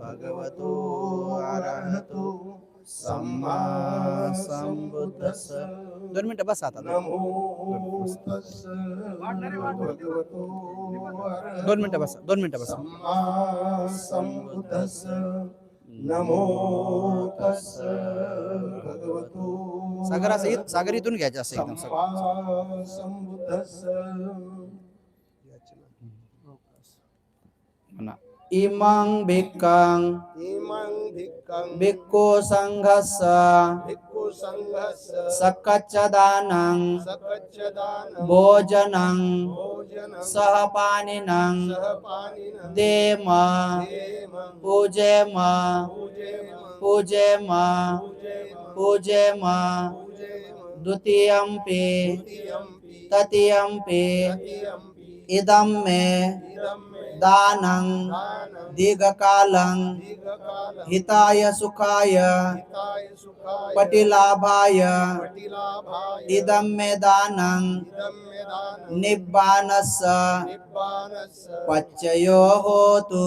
भगवतो अरहतो सम्मा संबुद्धस्स दोन मिनिटं बसा आता. दोन मिनिटं बसा दोन मिनिटं बसा. सम्मा संबुद्धस्स नमो तस्स भगवतो सागर असं सागर इथून घ्यायचं असं एकदम सगळं. संबुद्धस्स म्हणा. इमं भिक्कं इमं भिक्खं भिक्खु संघस्स भिक्खु संघस्य सकच्चदानं सकच्चदानं भोजनं भोजनं सहपानिनं सहपानिनं देम देमं पूजेम पूजेम पूजेम पूजेम पूजेम पूजेम द्वितीयंपि द्वितीयंपि तृतीयंपि तृतीयंपि इदं मे इदं मे दानं दानं दीर्घकालं हिताय सुखाय पटिलाभाय इदं मे दानं इदं निब्बानस्य पच्चयो होतु।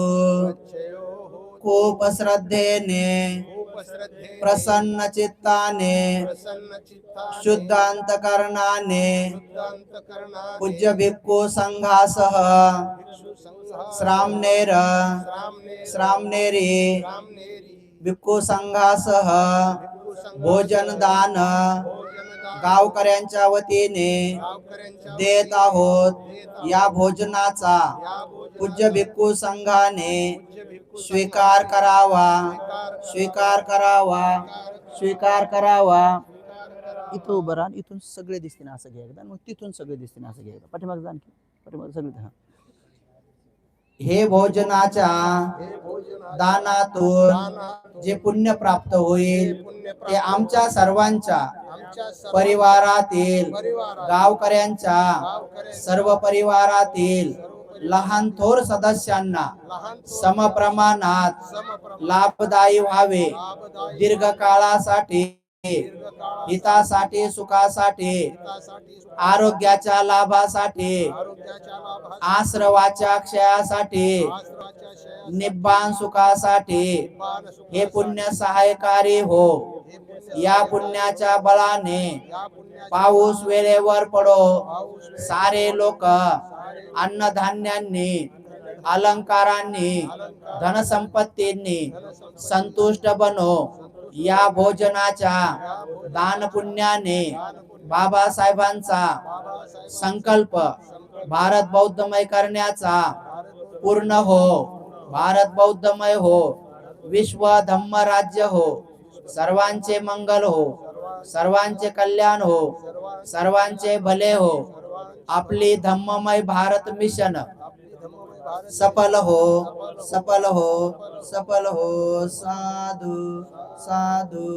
खूप श्रद्धेने प्रसन्न चित्ताने प्रसन्नचित्तानि शुद्धान्तकरणाने शुद्धान्तकरणानि पूज्य भिक्खू संघासह श्रामनेर श्रामणे श्रामनेरी भिक्खू संघासह भोजन दान गावकऱ्यांच्या वतीने देत आहोत. या भोजनाचा पूज्य भिक्खू संघाने स्वीकार करावा स्वीकार करावा स्वीकार करावा. इथं उभं राहा इथून सगळे दिसतील असं घ्या एकदा मग तिथून सगळे दिसतील असं घ्या एकदा. पाठीमाग जा पाठीमाग सगळे हां. हे भोजनाच्या दानातून जे पुण्य प्राप्त होईल ते आमच्या सर्वांच्या परिवारातील गावकऱ्यांच्या सर्व परिवारातील लहान थोर सदस्यांना समप्रमाणात लाभदायी व्हावे. दीर्घकाळासाठी हितासाठी सुखासाठी आरोग्याच्या लाभासाठी आश्रवाच्या क्षयासाठी निब्बान सुखासाठी हे पुण्य सहायकारी हो. या पुण्याच्या बळाने पाऊस वेळेवर पडो. सारे लोक अन्नधान्यांनी अलंकारांनी धनसंपत्तींनी संतुष्ट बनो. या भोजनाच्या दान पुण्याने बाबासाहेबांचा संकल्प भारत बौद्धमय करण्याचा पूर्ण हो. भारत बौद्धमय हो. विश्व धम्म राज्य हो. सर्वांचे मंगल हो. सर्वांचे कल्याण हो. सर्वांचे भले हो. आपली धम्ममय भारत मिशन सफल हो सफल हो सफल हो साधु साधु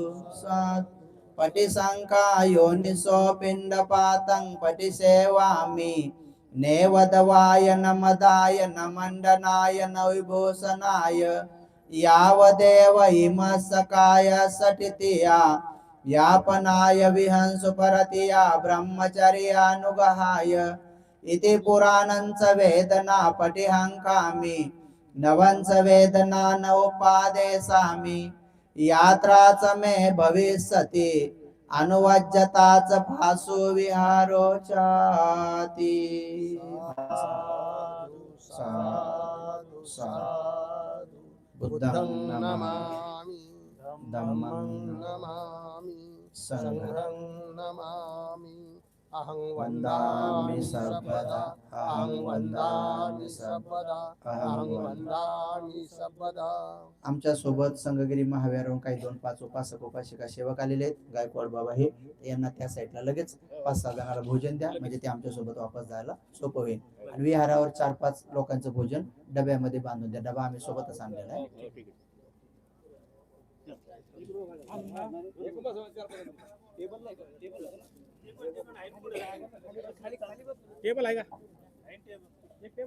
साधु पटिसंका योनिसो पिंडपातं पटिसेवामि नेवदवाय नमदाय नमण्डनाय न विभूषणाय यावदेव इमसकाय सटितिया यापनाय विहंसु परतिया ब्रह्मचर्यानुगहाय इति पुराणञ्च वेदना पटिहङ्कामि नवञ्च वेदना न उपादेशामि यात्रा च मे भविष्यति अनुवज्जता च भासु विहारोचाति। बुद्धं नमामि धम्मं नमामि सङ्घं नमामि। अहं वन्दामि सर्वदा अहं वन्दामि सर्वदा अहं वन्दामि सर्वदा. आमच्यासोबत संघगिरी महाविहारावरून काही दोन पाच उपासक उपासिका सेवक आलेले आहेत. गायकवाड बाबा हे यांना त्या साईडला लगेच पाच सहा जणांना भोजन द्या म्हणजे ते आमच्यासोबत वापस जायला सोपं होईल. आणि विहारावर चार पाच लोकांचं भोजन डब्यामध्ये बांधून द्या. डबा आम्ही सोबतच आणलेला आहे. टेबल आहे का?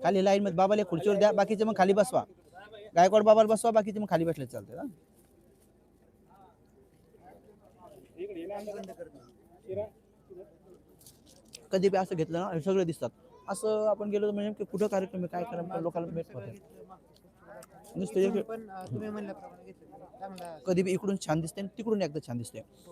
खाली लाईन मध्ये बाबाला खुर्चीवर द्या बाकीचे मग खाली बसवा. गायकवाड बाबाला बसवा बाकीचे मग खाली बसले चालते ना. कधी बी असं घेतलं ना हे सगळे दिसतात. असं आपण गेलो तर म्हणजे नेमकं कुठं कार्यक्रम आहे काय कार्यक्रम लोकांना भेट होते. नुसतं तुम्ही म्हणल्याप्रमाणे कधी बी इकडून छान दिसते आणि तिकडून एकदा छान दिसते